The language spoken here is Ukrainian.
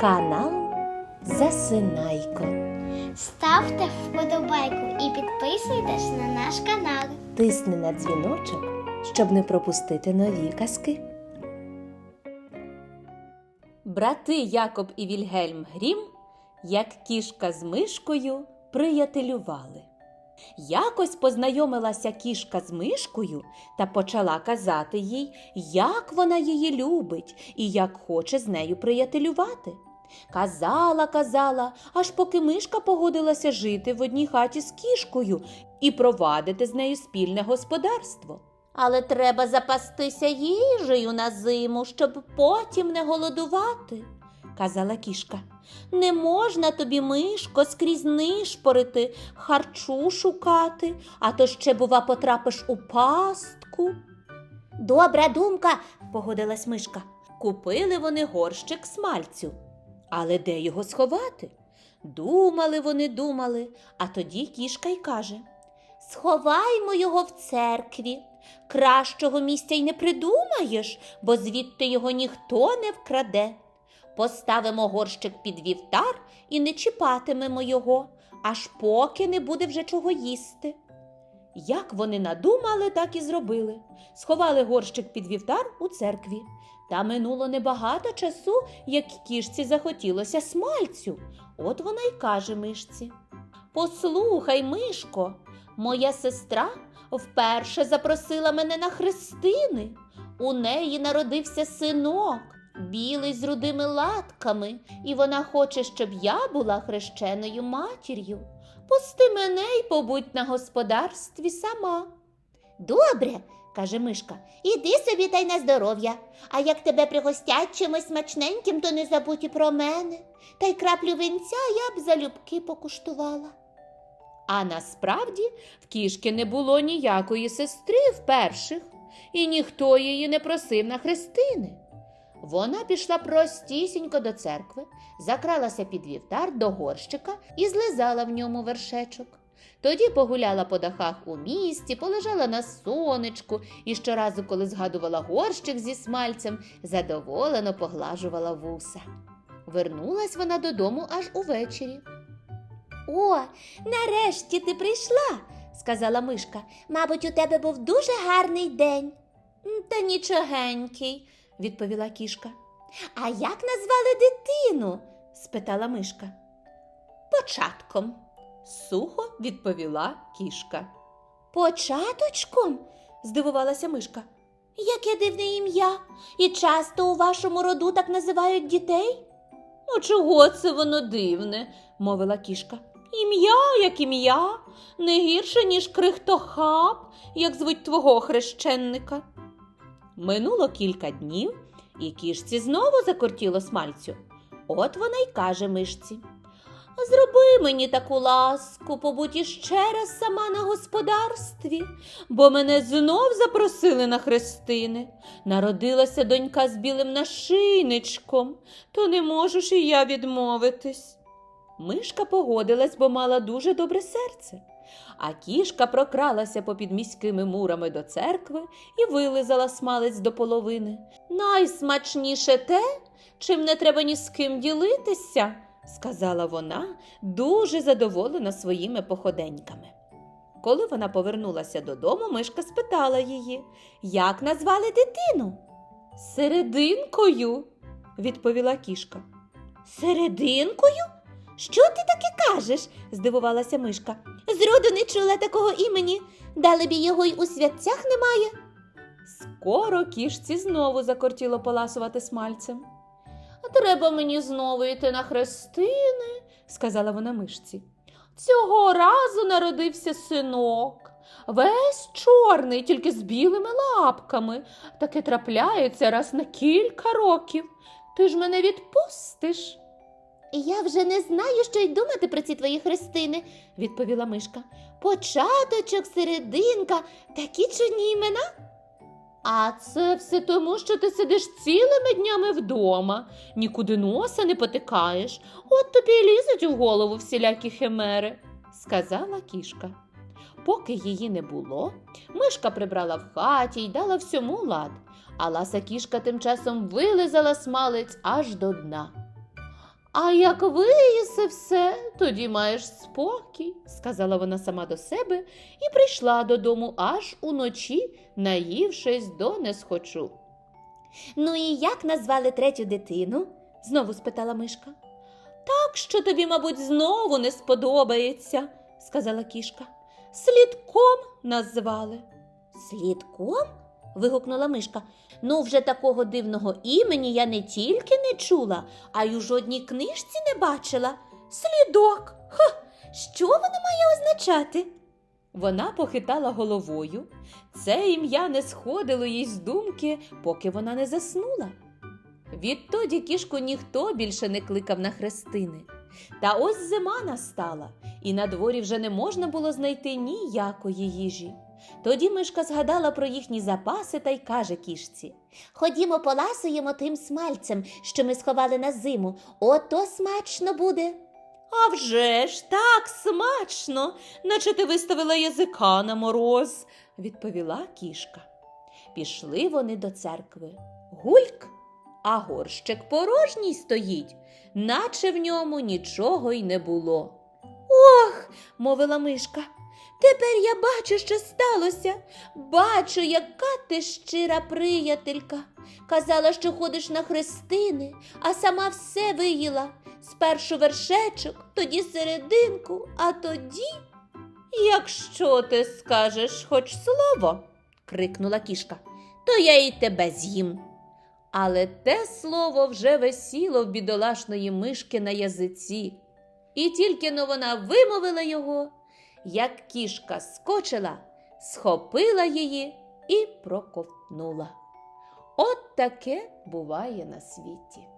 Канал Засинайко. Ставте вподобайку і підписуйтесь на наш канал. Тисни на дзвіночок, щоб не пропустити нові казки. Брати Якоб і Вільгельм Грім, як кішка з мишкою, приятелювали. Якось познайомилася кішка з мишкою та почала казати їй, як вона її любить і як хоче з нею приятелювати. Казала, казала, аж поки мишка погодилася жити в одній хаті з кішкою і провадити з нею спільне господарство. Але треба запастися їжею на зиму, щоб потім не голодувати, казала кішка. Не можна тобі, мишко, скрізь нишпорити, харчу шукати, а то ще, бува, потрапиш у пастку. Добра думка, погодилась мишка. Купили вони горщик смальцю. Але де його сховати? Думали вони, думали, а тоді кішка й каже Сховаймо його в церкві. Кращого місця й не придумаєш, бо звідти його ніхто не вкраде. Поставимо горщик під вівтар і не чіпатимемо його, аж поки не буде вже чого їсти. Як вони надумали, так і зробили. Сховали горщик під вівтар у церкві. Та минуло небагато часу, як кішці захотілося смальцю. От вона й каже мишці. Послухай, мишко, моя сестра вперше запросила мене на хрестини. У неї народився синок, білий з рудими латками, і вона хоче, щоб я була хрещеною матір'ю. Пусти мене й побудь на господарстві сама. Добре, каже мишка, іди собі та й на здоров'я. А як тебе пригостять чимось смачненьким, то не забудь і про мене. Та й краплю винця я б залюбки покуштувала. А насправді в кішки не було ніякої сестри вперших, і ніхто її не просив на хрестини. Вона пішла простісінько до церкви, закралася під вівтар до горщика і злизала в ньому вершечок. Тоді погуляла по дахах у місті, полежала на сонечку і щоразу, коли згадувала горщик зі смальцем, задоволено поглажувала вуса. Вернулась вона додому аж увечері. О, нарешті ти прийшла, сказала мишка. Мабуть, у тебе був дуже гарний день. Та нічогенький, відповіла кішка. А як назвали дитину? спитала мишка. Початком, сухо відповіла кішка. Початочком? здивувалася мишка. Яке дивне ім'я. І часто у вашому роду так називають дітей? Ну, чого це воно дивне, мовила кішка. Ім'я, як ім'я, не гірше, ніж крихтохаб, як звуть твого хрещенника. Минуло кілька днів, і кішці знову закортіло смальцю. От вона й каже мишці. Зроби мені таку ласку, побудь іще раз сама на господарстві, бо мене знов запросили на хрестини. Народилася донька з білим нашийничком, то не можу ж і я відмовитись. Мишка погодилась, бо мала дуже добре серце. А кішка прокралася попід міськими мурами до церкви і вилизала смалець до половини. Найсмачніше те, чим не треба ні з ким ділитися, сказала вона, дуже задоволена своїми походеньками. Коли вона повернулася додому, мишка спитала її, як назвали дитину? Серединкою, відповіла кішка. Серединкою? Що ти таке кажеш? здивувалася мишка. Зроду не чула такого імені. Дали б його й у святцях немає. Скоро кішці знову закортіло поласувати смальцем. Треба мені знову йти на хрестини, сказала вона мишці. Цього разу народився синок. Весь чорний, тільки з білими лапками. Таке трапляється раз на кілька років. Ти ж мене відпустиш. Я вже не знаю, що й думати про ці твої хрестини, відповіла мишка. Початочок, серединка, такі чудні імена. А це все тому, що ти сидиш цілими днями вдома, нікуди носа не потикаєш, от тобі й лізуть у голову всілякі химери, сказала кішка. Поки її не було, мишка прибрала в хаті й дала всьому лад, а ласа кішка тим часом вилизала смалець аж до дна. А як виїси все, тоді маєш спокій, сказала вона сама до себе і прийшла додому аж уночі, наївшись до несхочу. Ну і як назвали третю дитину? знову спитала мишка. Так, що тобі, мабуть, знову не сподобається, сказала кішка. Слідком назвали. Слідком? Вигукнула мишка. Ну, вже такого дивного імені я не тільки не чула, а й у жодній книжці не бачила. Слідок. Ха, що воно має означати? Вона похитала головою. Це ім'я не сходило їй з думки, поки вона не заснула. Відтоді кішку ніхто більше не кликав на хрестини. Та ось зима настала, і на дворі вже не можна було знайти ніякої їжі. Тоді мишка згадала про їхні запаси та й каже кішці: Ходімо, поласуємо тим смальцем, що ми сховали на зиму. Ото смачно буде. А вже ж так смачно, наче ти виставила язика на мороз, відповіла кішка. Пішли вони до церкви. Гульк, а горщик порожній стоїть, наче в ньому нічого й не було. Ох, мовила мишка. Тепер я бачу, що сталося. Бачу, яка ти щира приятелька. Казала, що ходиш на хрестини, а сама все виїла. Спершу вершечок, тоді серединку, а тоді. Якщо ти скажеш хоч слово, крикнула кішка, то я й тебе з'їм. Але те слово вже висіло в бідолашної мишки на язиці, і тільки но вона вимовила його, як кішка скочила, схопила її і проковтнула. От таке буває на світі.